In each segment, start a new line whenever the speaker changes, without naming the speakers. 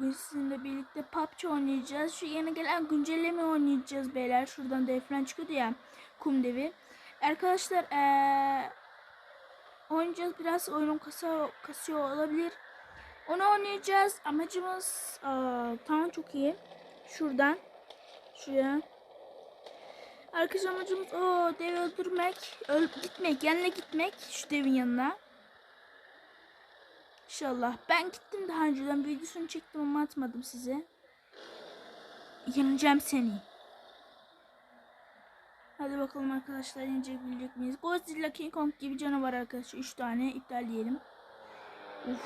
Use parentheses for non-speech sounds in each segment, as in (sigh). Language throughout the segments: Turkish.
Bugün sizinle birlikte PUBG oynayacağız. Şu yeni gelen güncelleme oynayacağız beyler. Şuradan dev falan çıkıyordu ya. Kum devi. Arkadaşlar ee, oynayacağız. Biraz oyunun kasa, kasıyor olabilir. Onu oynayacağız. Amacımız aa, tamam çok iyi. Şuradan. Şuraya. Arkadaşlar amacımız o devi öldürmek. Öl gitmek. Yanına gitmek. Şu devin yanına. İnşallah. Ben gittim daha önceden videosunu çektim ama atmadım size. Yeneceğim seni. Hadi bakalım arkadaşlar yenecek miyiz? Godzilla King Kong gibi canavar arkadaşlar. 3 tane iptal diyelim. Uf.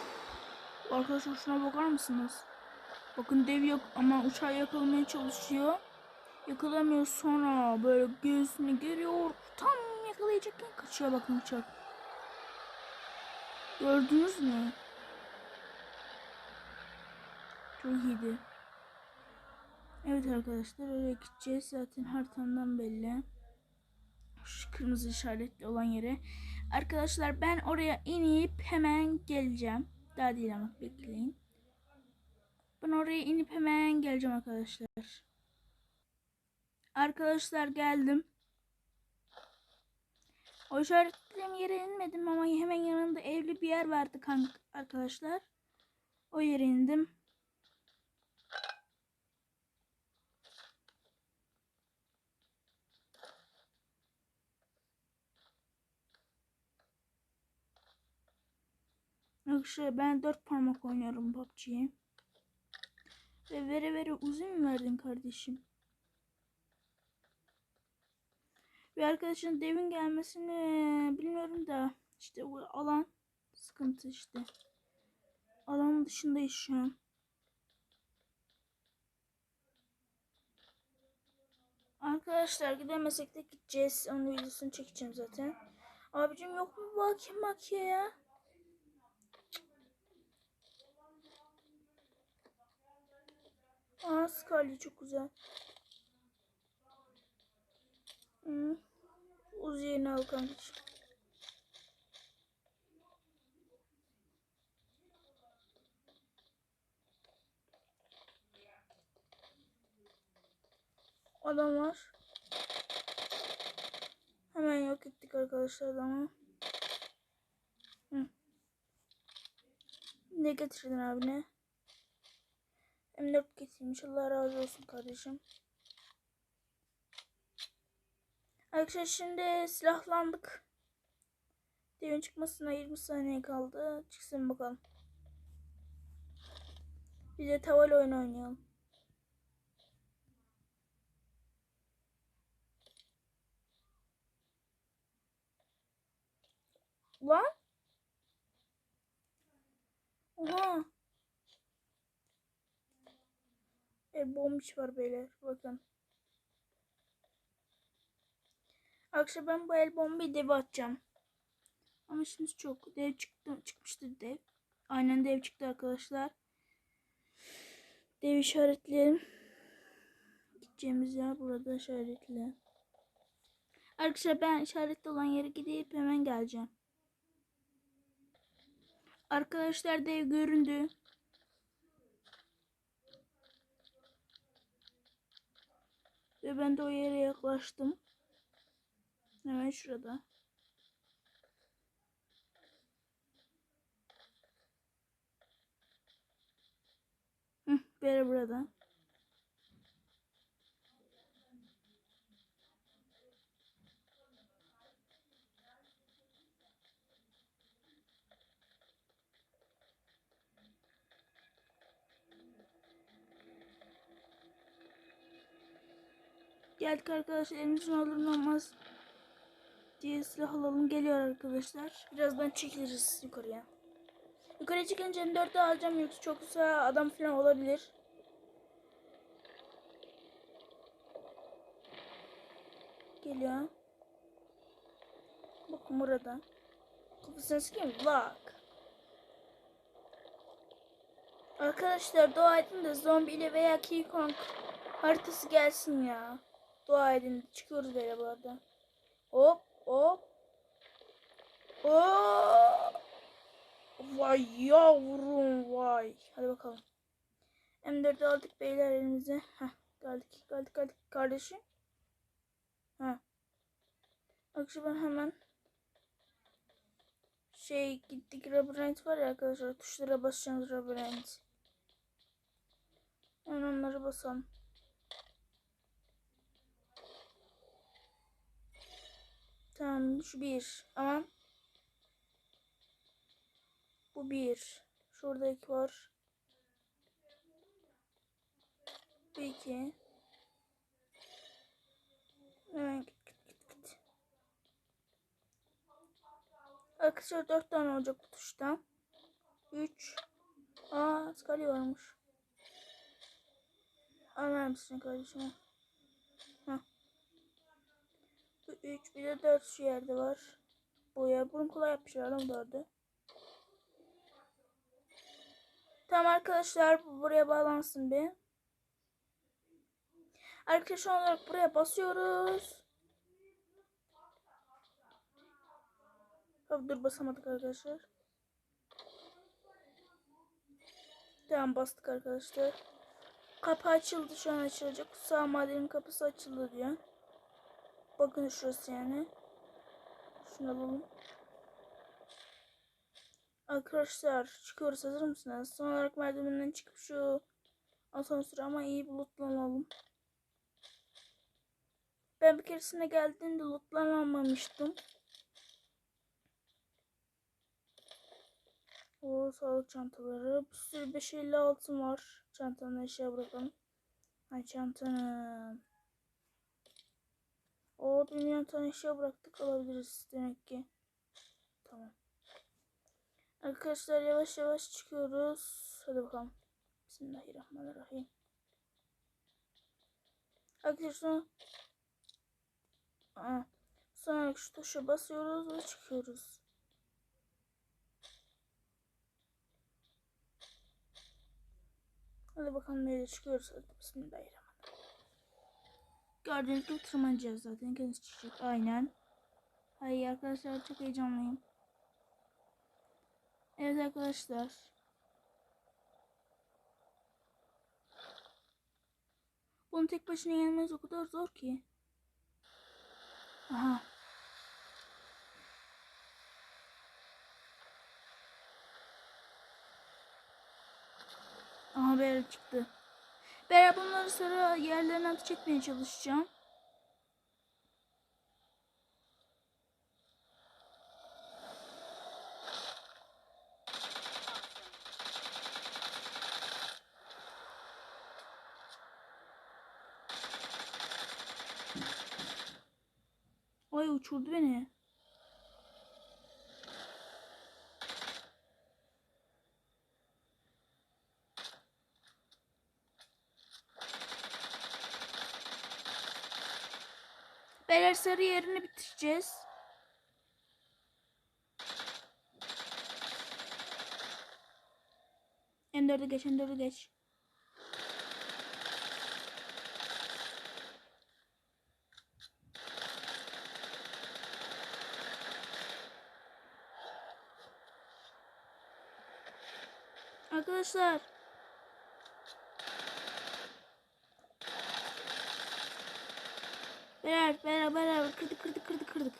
Arkadaşlar şuna bakar mısınız? Bakın dev yok ama uçağı yakalamaya çalışıyor. Yakalamıyor sonra böyle göğsünü görüyor. Tam yakalayacakken kaçıyor bakın uçak. Gördünüz mü? Çok iyiydi. Evet arkadaşlar oraya gideceğiz. Zaten haritamdan belli. Şu kırmızı işaretli olan yere. Arkadaşlar ben oraya inip hemen geleceğim. Daha değil ama bekleyin. Ben oraya inip hemen geleceğim arkadaşlar. Arkadaşlar geldim. O işaretlediğim yere inmedim ama hemen yanında evli bir yer vardı kanka arkadaşlar. O yere indim. Arkadaşlar ben dört parmak oynuyorum PUBG'yi. Ve vere vere uzun mu verdin kardeşim? Ve arkadaşın devin gelmesini bilmiyorum da işte bu alan sıkıntı işte. Alanın dışındayız şu an. Arkadaşlar gidemesek de gideceğiz. Onun videosunu çekeceğim zaten. Abicim yok mu bakayım ya? Aa Scarlet çok güzel. Uzi yerini al kardeşim. Adam var. Hemen yok ettik arkadaşlar adamı. Hı. Ne getirdin abi ne? M4 getirmiş. Allah razı olsun kardeşim. Arkadaşlar şimdi silahlandık. Devin çıkmasına 20 saniye kaldı. Çıksın bakalım. Bir de tavalı oyun oynayalım. Lan? El bombiş var beyler. Bakın. Akşam ben bu el bombayı dev atacağım. Ama şimdi çok dev çıktı çıkmıştı dev. Aynen dev çıktı arkadaşlar. Dev işaretleyelim. Gideceğimiz yer burada işaretli. Arkadaşlar ben işaretli olan yere gidip hemen geleceğim. Arkadaşlar dev göründü. Ve ben de o yere yaklaştım. Hemen şurada. Hı, beri burada. Geldik arkadaşlar elimizin olur olmaz diye silah alalım geliyor arkadaşlar. Birazdan çekiliriz yukarıya. Yukarı çıkınca M4'ü alacağım yoksa çok kısa adam falan olabilir. Geliyor. Bakın burada. Kafasına sıkayım bak. Arkadaşlar dua edin de zombi ile veya King Kong haritası gelsin ya. Dua edin. Çıkıyoruz böyle bu arada. Hop hop. Hop. Vay yavrum vay. Hadi bakalım. M4'ü aldık beyler elimize. Heh, geldik geldik geldik kardeşim. Ha. Akşam ben hemen şey gittik labirent var ya arkadaşlar tuşlara basacağınız labirent. Hemen onları basalım. Tamam şu bir. Ama bu bir. Şurada iki var. Bu iki. Hemen dört tane olacak bu tuşta. Üç. Aa skali varmış. Anlar mısın kardeşim? Heh. Bu üç. Bir de dört şu yerde var. Bu yer. Bunu kolay yapmışlar ama dördü. Tamam arkadaşlar bu buraya bağlansın bir. Arkadaşlar olarak buraya basıyoruz. Hop, dur basamadık arkadaşlar. Tamam bastık arkadaşlar. Kapı açıldı şu an açılacak. Sağ madenin kapısı açıldı diyor. Bakın şurası yani. Şunu alalım. Arkadaşlar çıkıyoruz hazır mısınız? Son olarak merdivenden çıkıp şu asansörü ama iyi bir lootlanalım. Ben bir keresinde geldiğimde lootlanamamıştım. O sağlık çantaları. Bir sürü 556 var. Çantanın eşya bırakalım. Ay çantanın. O bir milyon tane eşya bıraktık alabiliriz demek ki. Tamam. Arkadaşlar yavaş yavaş çıkıyoruz. Hadi bakalım. Bismillahirrahmanirrahim. Arkadaşlar Aa, sonra şu tuşa basıyoruz ve çıkıyoruz. Hadi bakalım nereye çıkıyoruz. Hadi bismillahirrahmanirrahim. Gördüğünüz gibi tırmanacağız zaten. Kendisi çıkacak. Aynen. Hayır arkadaşlar çok heyecanlıyım. Evet arkadaşlar. Bunu tek başına yenmez o kadar zor ki. Aha. Aha böyle çıktı. Ben bunları sarı yerlerine ateş etmeye çalışacağım. Ay uçurdu beni. Beyler sarı yerini bitireceğiz. Ender'de geç, Ender'de geç. Arkadaşlar. Beraber beraber beraber kırdık kırdık kırdık kırdık.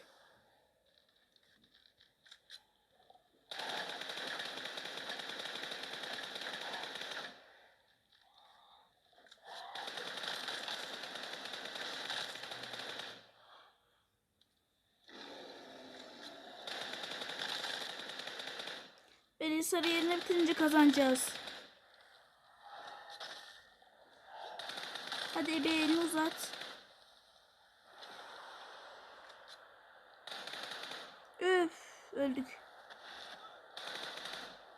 Beni sarı yerine bitirince kazanacağız. Hadi elini uzat. Öldük.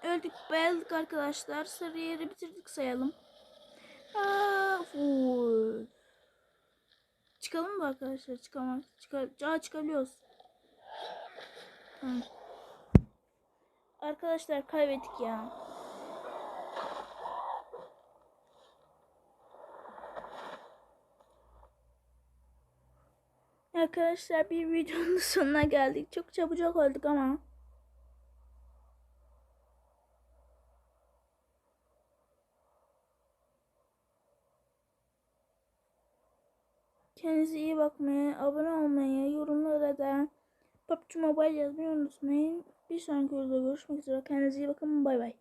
Öldük, bayıldık arkadaşlar. Sarı yeri bitirdik sayalım. Aa. Çıkalım mı arkadaşlar? Çıkamaz. Çıkar Aa, çıkabiliyoruz. Tamam. Arkadaşlar kaybettik ya. Arkadaşlar bir videonun (laughs) sonuna geldik. Çok çabucak olduk ama. Kendinize iyi bakmayı, abone olmayı, yorumlara da PUBG Mobile yazmayı unutmayın. Bir sonraki videoda görüşmek üzere. Kendinize iyi bakın. Bay bay.